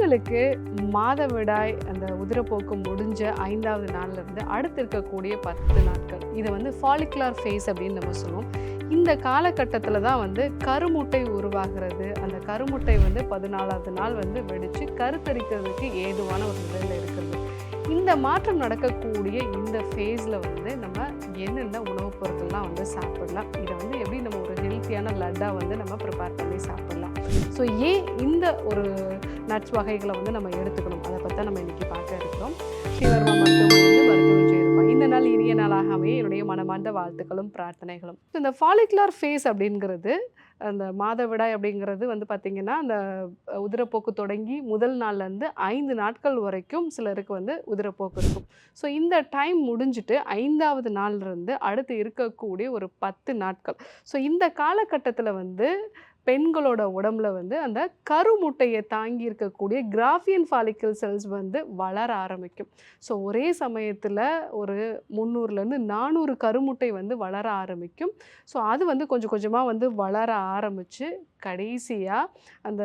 பெண்களுக்கு மாதவிடாய் அந்த உதிரப்போக்கு முடிஞ்ச ஐந்தாவது நாள்ல இருந்து அடுத்து இருக்கக்கூடிய பத்து நாட்கள். இதை வந்து ஃபாலிகுலார் ஃபேஸ் அப்படின்னு நம்ம சொல்லுவோம். இந்த காலகட்டத்தில் தான் வந்து கருமுட்டை உருவாகிறது. அந்த கருமுட்டை வந்து பதினாலாவது நாள் வந்து வெடித்து கருத்தரிக்கிறதுக்கு ஏதுவான ஒரு நிலையில் இருக்கிறது இந்த மாற்றம் நடக்கக்கூடிய இந்த ஃபேஸில் வந்து நம்ம என்னென்ன உணவுப் பொருட்கள்லாம் வந்து சாப்பிடலாம்? இதை வந்து எப்படி நம்ம ஒரு ஹெல்த்தியான லட்டாக வந்து நம்ம ப்ரிப்பேர் பண்ணி சாப்பிடலாம்? ஸோ ஏன் இந்த ஒரு நட்ஸ் வகைகளை வந்து நம்ம எடுத்துக்கணும்? அதை பற்றி நம்ம இன்றைக்கி பார்க்க இருக்கிறோம். ஸ்ரீவர்மா மருத்துவமனையிலிருந்து மருத்துவம் செய்திருப்போம் இந்த நாள் இனிய நாளாகவே என்னுடைய மனமார்ந்த வாழ்த்துக்களும் பிரார்த்தனைகளும். இந்த ஃபாலிகுலர் ஃபேஸ் அப்படிங்கிறது அந்த மாதவிடாய் அப்படிங்கிறது வந்து பார்த்திங்கன்னா அந்த உதிரப்போக்கு தொடங்கி முதல் நாள்லேருந்து ஐந்து நாட்கள் வரைக்கும் சிலருக்கு வந்து உதிரப்போக்கு இருக்கும். ஸோ இந்த டைம் முடிஞ்சுட்டு ஐந்தாவது நாள்லேருந்து அடுத்து இருக்கக்கூடிய ஒரு பத்து நாட்கள். ஸோ இந்த காலகட்டத்தில் வந்து பெண்களோட உடம்புல வந்து அந்த கருமுட்டையை தாங்கி இருக்கக்கூடிய கிராஃபியன் ஃபாலிக்கல் செல்ஸ் வந்து வளர ஆரம்பிக்கும். ஸோ ஒரே சமயத்தில் ஒரு முந்நூறுலேருந்து நானூறு கருமுட்டை வந்து வளர ஆரம்பிக்கும். ஸோ அது வந்து கொஞ்சம் கொஞ்சமாக வந்து வளர ஆரம்பித்து கடைசியாக அந்த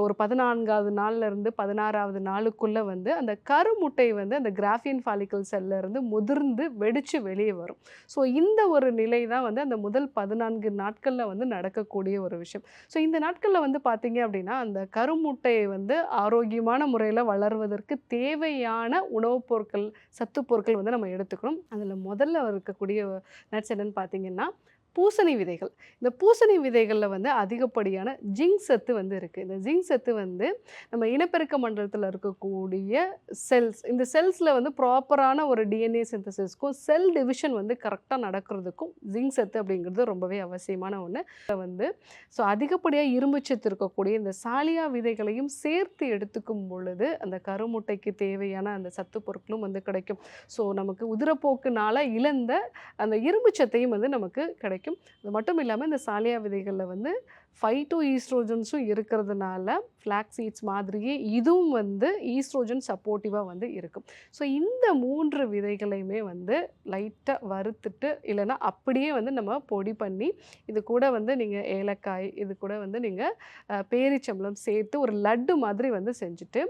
ஒரு பதினான்காவது நாள்ல இருந்து பதினாறாவது நாளுக்குள்ளே வந்து அந்த கருமுட்டை வந்து அந்த கிராஃபியன் ஃபாலிக்கல் செல்ல இருந்து முதிர்ந்து வெடித்து வெளியே வரும். ஸோ இந்த ஒரு நிலை தான் வந்து அந்த முதல் பதினான்கு நாட்களில் வந்து நடக்கக்கூடிய ஒரு விஷயம். ஸோ இந்த நாட்களில் வந்து பார்த்தீங்க அப்படின்னா அந்த கருமுட்டையை வந்து ஆரோக்கியமான முறையில் வளர்வதற்கு தேவையான உணவுப் பொருட்கள் சத்து பொருட்கள் வந்து நம்ம எடுத்துக்கணும். அதில் முதல்ல இருக்கக்கூடிய நட்ஸ் என்னன்னு பார்த்தீங்கன்னா பூசணி விதைகள். இந்த பூசணி விதைகளில் வந்து அதிகப்படியான ஜிங்க் சத்து வந்து இருக்குது இந்த ஜிங்க் சத்து வந்து நம்ம இனப்பெருக்க மண்டலத்தில் இருக்கக்கூடிய செல்ஸ் இந்த செல்ஸில் வந்து ப்ராப்பரான ஒரு டிஎன்ஏ சிந்தசிஸ்க்கும் செல் டிவிஷன் வந்து கரெக்டாக நடக்கிறதுக்கும் ஜிங்க் சத்து அப்படிங்கிறது ரொம்பவே அவசியமான ஒன்று வந்து ஸோ அதிகப்படியாக இரும்பு சத்து இருக்கக்கூடிய இந்த சாலியா விதைகளையும் சேர்த்து எடுத்துக்கும் பொழுது அந்த கருமுட்டைக்கு தேவையான அந்த சத்து பொருட்களும் வந்து கிடைக்கும். ஸோ நமக்கு உதிரப்போக்குனால இழந்த அந்த இரும்பு சத்தையும் வந்து நமக்கு கிடைக்கும். அது மட்டும் இல்லாமல் இந்த சாலியா விதைகளில் வந்து ஃபைட்டோ ஈஸ்ட்ரோஜன்ஸும் இருக்கிறதுனால ஃப்ளாக் சீட்ஸ் மாதிரியே இதுவும் வந்து ஈஸ்ட்ரோஜன் சப்போர்ட்டிவாக வந்து இருக்கும். ஸோ இந்த மூன்று விதைகளையுமே வந்து லைட்டாக வறுத்துட்டு இல்லைன்னா அப்படியே வந்து நம்ம பொடி பண்ணி இது கூட வந்து நீங்கள் ஏலக்காய் இது கூட வந்து நீங்கள் பேரிச்சம்பளம் சேர்த்து ஒரு லட்டு மாதிரி வந்து செஞ்சுட்டு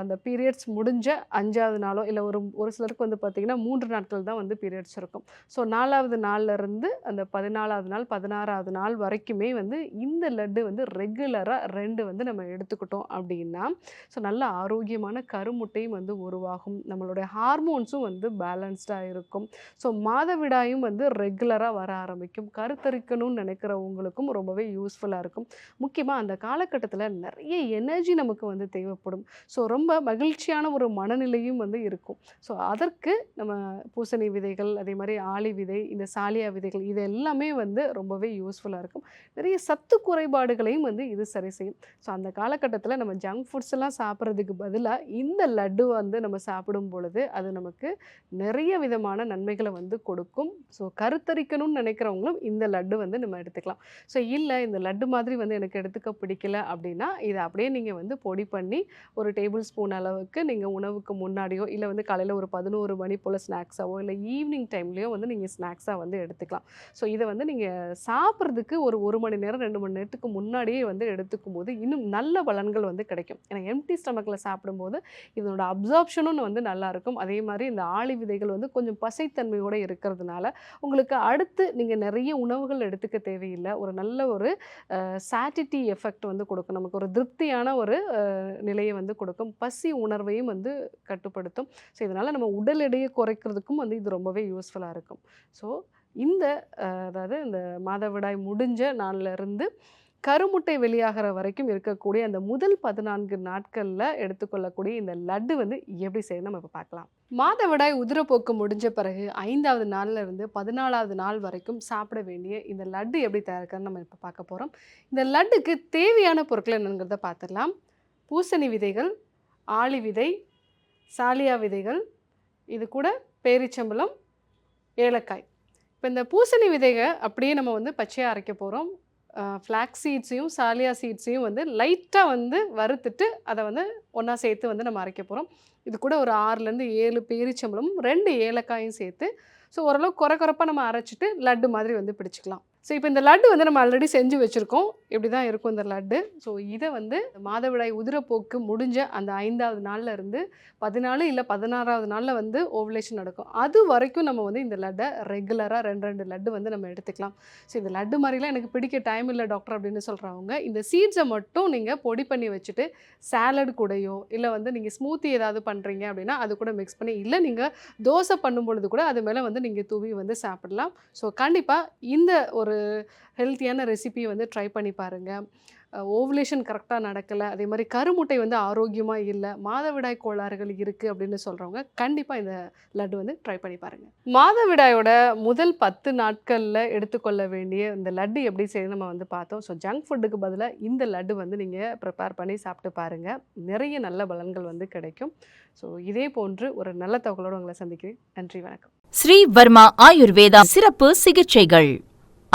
அந்த பீரியட்ஸ் முடிஞ்ச அஞ்சாவது நாளோ இல்லை ஒரு ஒரு சிலருக்கு வந்து பார்த்திங்கன்னா மூன்று நாட்கள் தான் வந்து பீரியட்ஸ் இருக்கும். ஸோ நாலாவது நாள்ல இருந்து அந்த பதினாலாவது நாள் பதினாறாவது நாள் வரைக்குமே வந்து இந்த லட்டு வந்து ரெகுலராக ரெண்டு வந்து நம்ம எடுத்துக்கிட்டோம் அப்படின்னா ஸோ நல்ல ஆரோக்கியமான கருமுட்டையும் வந்து உருவாகும். நம்மளுடைய ஹார்மோன்ஸும் வந்து பேலன்ஸ்டாக இருக்கும். ஸோ மாதவிடாயும் வந்து ரெகுலராக வர ஆரம்பிக்கும். கருத்தரிக்கணும்னு நினைக்கிறவங்களுக்கும் ரொம்பவே யூஸ்ஃபுல்லாக இருக்கும். முக்கியமாக அந்த காலகட்டத்தில் நிறைய எனர்ஜி நமக்கு வந்து தேவைப்படும். ஸோ ரொம்ப மகிழ்ச்சியான ஒரு மனநிலையும் வந்து இருக்கும். ஸோ அதற்கு நம்ம பூசணி விதைகள் அதே மாதிரி ஆளி விதை இந்த சாலியா விதைகள் இது எல்லாமே வந்து ரொம்பவே யூஸ்ஃபுல்லாக இருக்கும். நிறைய சத்து குறைபாடுகளையும் வந்து இது சரி செய்யும். ஸோ அந்த காலகட்டத்தில் நம்ம ஜங்க் ஃபுட்ஸ் எல்லாம் சாப்பிட்றதுக்கு பதிலாக இந்த லட்டு வந்து நம்ம சாப்பிடும் பொழுது அது நமக்கு நிறைய விதமான நன்மைகளை வந்து கொடுக்கும். ஸோ கருத்தரிக்கணும்னு நினைக்கிறவங்களும் இந்த லட்டு வந்து நம்ம எடுத்துக்கலாம். ஸோ இல்லை இந்த லட்டு மாதிரி வந்து எனக்கு எடுத்துக்க பிடிக்கல அப்படின்னா இதை அப்படியே நீங்கள் வந்து பொடி பண்ணி ஒரு டேபிள் ஸ்பூன் அளவுக்கு நீங்கள் உணவுக்கு முன்னாடியோ இல்லை வந்து காலையில் ஒரு பதினோரு மணி போல் ஸ்நாக்ஸாவோ இல்லை ஈவினிங் டைம்லேயோ வந்து நீங்கள் ஸ்நாக்ஸாக வந்து எடுத்துக்கலாம். ஸோ இதை வந்து நீங்கள் சாப்பிட்றதுக்கு ஒரு ஒரு மணி நேரம் ரெண்டு ரெண்டு மணி நேரத்துக்கு முன்னாடியே வந்து எடுத்துக்கும் போது இன்னும் நல்ல பலன்கள் வந்து கிடைக்கும். ஏன்னா எம்டி ஸ்டமக்கில் சாப்பிடும்போது இதனோட அப்சார்ப்ஷனும் வந்து நல்லாயிருக்கும் அதே மாதிரி இந்த ஆளி விதைகள் வந்து கொஞ்சம் பசைத்தன்மையோடு இருக்கிறதுனால உங்களுக்கு அடுத்து நீங்கள் நிறைய உணவுகள் எடுத்துக்க தேவையில்லை. ஒரு நல்ல ஒரு சாட்டிட்டி எஃபெக்ட் வந்து கொடுக்கும். நமக்கு ஒரு திருப்தியான ஒரு நிலையை வந்து கொடுக்கும். பசி உணர்வையும் வந்து கட்டுப்படுத்தும். ஸோ இதனால் நம்ம உடல் எடையை குறைக்கிறதுக்கும் வந்து இது ரொம்பவே யூஸ்ஃபுல்லாக இருக்கும். ஸோ இந்த அதாவது இந்த மாதவிடாய் முடிஞ்ச நாள்ல இருந்து கருமுட்டை வெளியாகிற வரைக்கும் இருக்கக்கூடிய அந்த முதல் பதினான்கு நாட்களில் எடுத்துக்கொள்ளக்கூடிய இந்த லட்டு வந்து எப்படி செய்யணும் நம்ம இப்போ பார்க்கலாம். மாதவிடாய் உதிரப்போக்கு முடிஞ்ச பிறகு ஐந்தாவது நாளில் இருந்து பதினாலாவது நாள் வரைக்கும் சாப்பிட வேண்டிய இந்த லட்டு எப்படி தயாரிக்கிறதுன்னு நம்ம இப்போ பார்க்க போகிறோம் இந்த லட்டுக்கு தேவையான பொருட்கள் என்னங்கிறத பார்த்துடலாம். பூசணி விதைகள் ஆளி விதை சாலியா விதைகள் இது கூட பேரிச்சம்பளம் ஏலக்காய். இப்போ இந்த பூசணி விதையை அப்படியே நம்ம வந்து பச்சையாக அரைக்க போகிறோம் ஃப்ளாக் சீட்ஸையும் சாலியா சீட்ஸையும் வந்து லைட்டாக வந்து வறுத்துட்டு அதை வந்து ஒன்றா சேர்த்து வந்து நம்ம அரைக்க போகிறோம் இது கூட ஒரு ஆறுலேருந்து ஏழு பேரிச்சம்பளமும் ரெண்டு ஏலக்காயும் சேர்த்து ஸோ ஓரளவு குறை குறைப்பாக நம்ம அரைச்சிட்டு லட்டு மாதிரி வந்து பிடிச்சிக்கலாம். ஸோ இப்போ இந்த லட்டு வந்து நம்ம ஆல்ரெடி செஞ்சு வச்சுருக்கோம். இப்படி தான் இருக்கும் இந்த லட்டு. ஸோ இதை வந்து மாதவிடாய் உதிரப்போக்கு முடிஞ்ச அந்த ஐந்தாவது நாளில் இருந்து பதினாலு இல்லை பதினாறாவது நாளில் வந்து ஓவலேஷன் நடக்கும். அது வரைக்கும் நம்ம வந்து இந்த லட்டை ரெகுலராக ரெண்டு ரெண்டு லட்டு வந்து நம்ம எடுத்துக்கலாம். ஸோ இந்த லட்டு மாதிரிலாம் எனக்கு பிடிக்க டைம் இல்லை டாக்டர் அப்படின்னு சொல்கிறவங்க இந்த சீட்ஸை மட்டும் நீங்கள் பொடி பண்ணி வச்சுட்டு சாலட் கூடயோ இல்லை வந்து நீங்கள் ஸ்மூத்தி ஏதாவது பண்ணுறீங்க அப்படின்னா அது கூட மிக்ஸ் பண்ணி இல்லை நீங்கள் தோசை பண்ணும் பொழுது கூட அது மேலே வந்து நீங்கள் தூவி வந்து சாப்பிடலாம். ஸோ கண்டிப்பாக இந்த ஒரு ஹெல்த்தியான ரெசிபியை வந்து ட்ரை பண்ணி பாருங்கள் ஓவலேஷன் கரெக்டாக நடக்கலை. அதே மாதிரி கருமுட்டை வந்து ஆரோக்கியமாக இல்லை. மாதவிடாய் கோளாறுகள் இருக்குது அப்படின்னு சொல்கிறவங்க கண்டிப்பாக இந்த லட்டு வந்து ட்ரை பண்ணி பாருங்கள் மாதவிடாயோட முதல் பத்து நாட்களில் எடுத்துக்கொள்ள வேண்டிய இந்த லட்டு எப்படி செய்ய நம்ம வந்து பார்த்தோம். ஸோ ஜங்க் ஃபுட்டுக்கு பதிலாக இந்த லட்டு வந்து நீங்கள் ப்ரிப்பேர் பண்ணி சாப்பிட்டு பாருங்கள் நிறைய நல்ல பலன்கள் வந்து கிடைக்கும். ஸோ இதே போன்று ஒரு நல்ல தகவலோடு உங்களை சந்திக்கிறேன். நன்றி வணக்கம். ஸ்ரீ வர்மா ஆயுர்வேதா சிறப்பு சிகிச்சைகள்.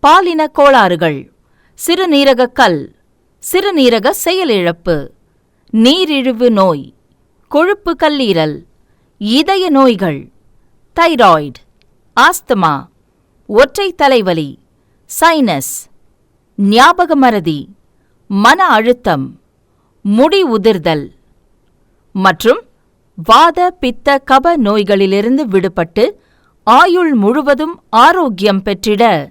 பாலின கோளாறுகள். சிறுநீரக கல். சிறுநீரக செயலிழப்பு. நீரிழிவு நோய். கொழுப்பு கல்லீரல். இதய நோய்கள். தைராய்டு. ஆஸ்துமா. ஒற்றை தலைவலி. சைனஸ். ஞாபக மறதி. மன அழுத்தம். முடி உதிர்தல். மற்றும் வாத பித்த கப நோய்களிலிருந்து விடுபட்டு ஆயுள் முழுவதும் ஆரோக்கியம் பெற்றிட.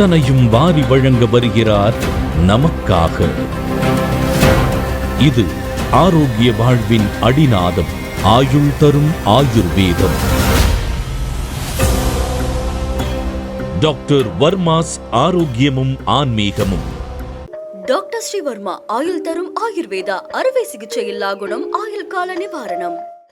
அத்தனையும் வாரி வழங்க வருகிறார் நமக்காக. இது ஆரோக்கிய வாழ்வின் அடிநாதம் ஆயுள் தரும் ஆயுர்வேதம். டாக்டர் வர்மாஸ் ஆரோக்கியமும் ஆன்மீகமும். டாக்டர் ஸ்ரீவர்மா ஆயுள் தரும் ஆயுர்வேதா அறுவை சிகிச்சை இல்லா குணம் ஆயுள் கால நிவாரணம்.